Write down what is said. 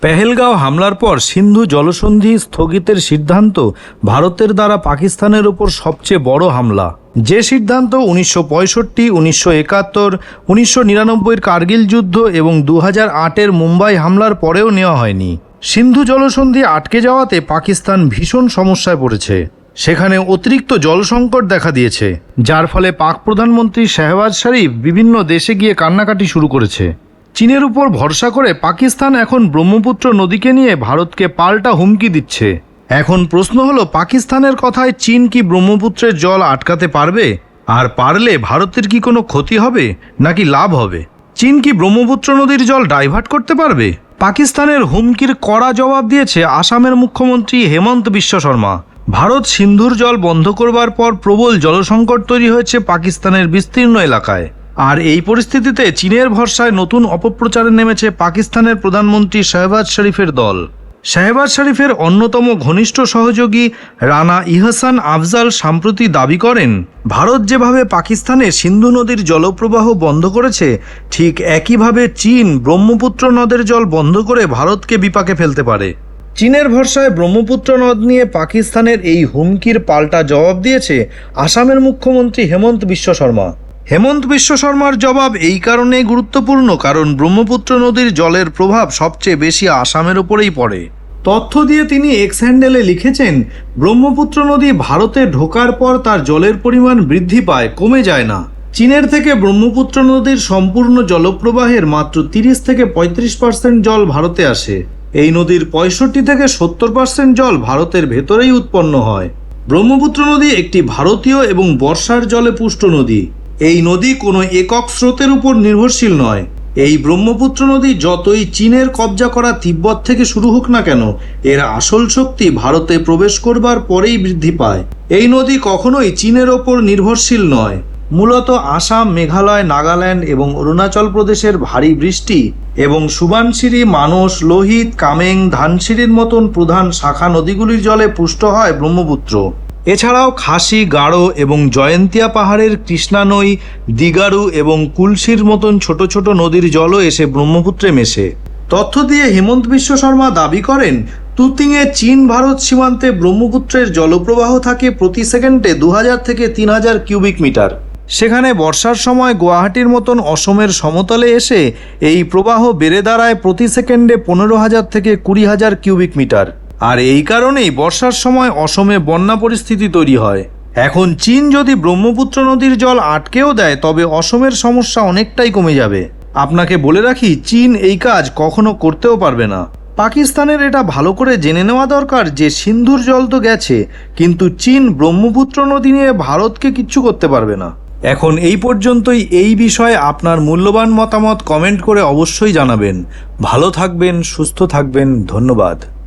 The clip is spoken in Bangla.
পেহেলগাঁও হামলার পর সিন্ধু জলসন্ধি স্থগিতের সিদ্ধান্ত ভারতের দ্বারা পাকিস্তানের উপর সবচেয়ে বড় হামলা। যে সিদ্ধান্ত উনিশশো পঁয়ষট্টি, উনিশশো একাত্তর, উনিশশো নিরানব্বইয়ের কার্গিল যুদ্ধ এবং দু হাজার আটের মুম্বাই হামলার পরেও নেওয়া হয়নি। সিন্ধু জলসন্ধি আটকে যাওয়াতে পাকিস্তান ভীষণ সমস্যায় পড়েছে। সেখানে অতিরিক্ত জল সংকট দেখা দিয়েছে, যার ফলে পাক প্রধানমন্ত্রী শাহবাজ শরীফ বিভিন্ন দেশে গিয়ে কান্নাকাটি শুরু করেছে। চীনের উপর ভরসা করে পাকিস্তান এখন ব্রহ্মপুত্র নদীকে নিয়ে ভারতকে পাল্টা হুমকি দিচ্ছে। এখন প্রশ্ন হলো, পাকিস্তানের কথায় চীন কি ব্রহ্মপুত্রের জল আটকাতে পারবে? আর পারলে ভারতের কি কোনো ক্ষতি হবে, নাকি লাভ হবে? চীন কি ব্রহ্মপুত্র নদীর জল ডাইভার্ট করতে পারবে? পাকিস্তানের হুমকির কড়া জবাব দিয়েছে আসামের মুখ্যমন্ত্রী হেমন্ত বিশ্ব শর্মা। ভারত সিন্ধুর জল বন্ধ করবার পর প্রবল জলসংকট তৈরি হয়েছে পাকিস্তানের বিস্তীর্ণ এলাকায়। আর এই পরিস্থিতিতে চীনের ভরসায় নতুন অপপ্রচারে নেমেছে পাকিস্তানের প্রধানমন্ত্রী শাহবাজ শরীফের দল। শাহবাজ শরীফের অন্যতম ঘনিষ্ঠ সহযোগী রানা ইহসান আফজাল সম্প্রতি দাবি করেন, ভারত যেভাবে পাকিস্তানে সিন্ধু নদীর জলপ্রবাহ বন্ধ করেছে, ঠিক একইভাবে চীন ব্রহ্মপুত্র নদের জল বন্ধ করে ভারতকে বিপাকে ফেলতে পারে। চীনের ভরসায় ব্রহ্মপুত্র নদ নিয়ে পাকিস্তানের এই হুমকির পাল্টা জবাব দিয়েছে আসামের মুখ্যমন্ত্রী হেমন্ত বিশ্ব শর্মা। হেমন্ত বিশ্ব শর্মার জবাব এই কারণেই গুরুত্বপূর্ণ কারণ ব্রহ্মপুত্র নদীর জলের প্রভাব সবচেয়ে বেশি আসামের ওপরেই পড়ে। তথ্য দিয়ে তিনি এক্স হ্যান্ডেলে লিখেছেন, ব্রহ্মপুত্র নদী ভারতে ঢোকার পর তার জলের পরিমাণ বৃদ্ধি পায়, কমে যায় না। চীনের থেকে ব্রহ্মপুত্র নদীর সম্পূর্ণ জলপ্রবাহের মাত্র তিরিশ থেকে পঁয়ত্রিশ পার্সেন্ট জল ভারতে আসে। এই নদীর পঁয়ষট্টি থেকে সত্তর পার্সেন্ট জল ভারতের ভেতরেই উৎপন্ন হয়। ব্রহ্মপুত্র নদী একটি ভারতীয় এবং বর্ষার জলে পুষ্ট নদী। এই নদী কোনো একক স্রোতের উপর নির্ভরশীল নয়। এই ব্রহ্মপুত্র নদী যতই চীনের কবজা করা তিব্বত থেকে শুরু হোক না কেন, এর আসল শক্তি ভারতে প্রবেশ করবার পরেই বৃদ্ধি পায়। এই নদী কখনোই চীনের ওপর নির্ভরশীল নয়। মূলত আসাম, মেঘালয়, নাগাল্যান্ড এবং অরুণাচল প্রদেশের ভারী বৃষ্টি এবং সুবানশিরি মানস, লোহিত, কামেং ধানসিরির মতন প্রধান শাখা নদীগুলির জলে পুষ্ট হয় ব্রহ্মপুত্র। এছাড়াও খাসি, গাঢ় এবং জয়ন্তিয়া পাহাড়ের কৃষ্ণা নই দিগারু এবং কুলসির মতন ছোট ছোট নদীর জলও এসে ব্রহ্মপুত্রে মেশে। তথ্য দিয়ে হেমন্ত বিশ্ব শর্মা দাবি করেন, তুতিংয়ে চীন ভারত সীমান্তে ব্রহ্মপুত্রের জলপ্রবাহ থাকে প্রতি সেকেন্ডে দু হাজার থেকে তিন হাজার কিউবিক মিটার। সেখানে বর্ষার সময় গুয়াহাটির মতন অসমের সমতলে এসে এই প্রবাহ বেড়ে দাঁড়ায় প্রতি সেকেন্ডে পনেরো হাজার থেকে কুড়ি হাজার কিউবিক মিটার। আর এই কারণেই বর্ষার সময় অসমে বন্যা পরিস্থিতি তৈরি হয়। এখন চীন যদি ব্রহ্মপুত্র নদীর জল আটকেও দেয়, তবে অসমের সমস্যা অনেকটাই কমে যাবে। আপনাকে বলে রাখি, চীন এই কাজ কখনো করতেও পারবে না। পাকিস্তানের এটা ভালো করে জেনে নেওয়া দরকার যে সিন্ধুর জল তো গেছে, কিন্তু চীন ব্রহ্মপুত্র নদী নিয়ে ভারতকে কিচ্ছু করতে পারবে না। এখন এই পর্যন্তই এই বিষয়ে আপনার মূল্যবান মতামত কমেন্ট করে অবশ্যই জানাবেন। ভালো থাকবেন, সুস্থ থাকবেন, ধন্যবাদ।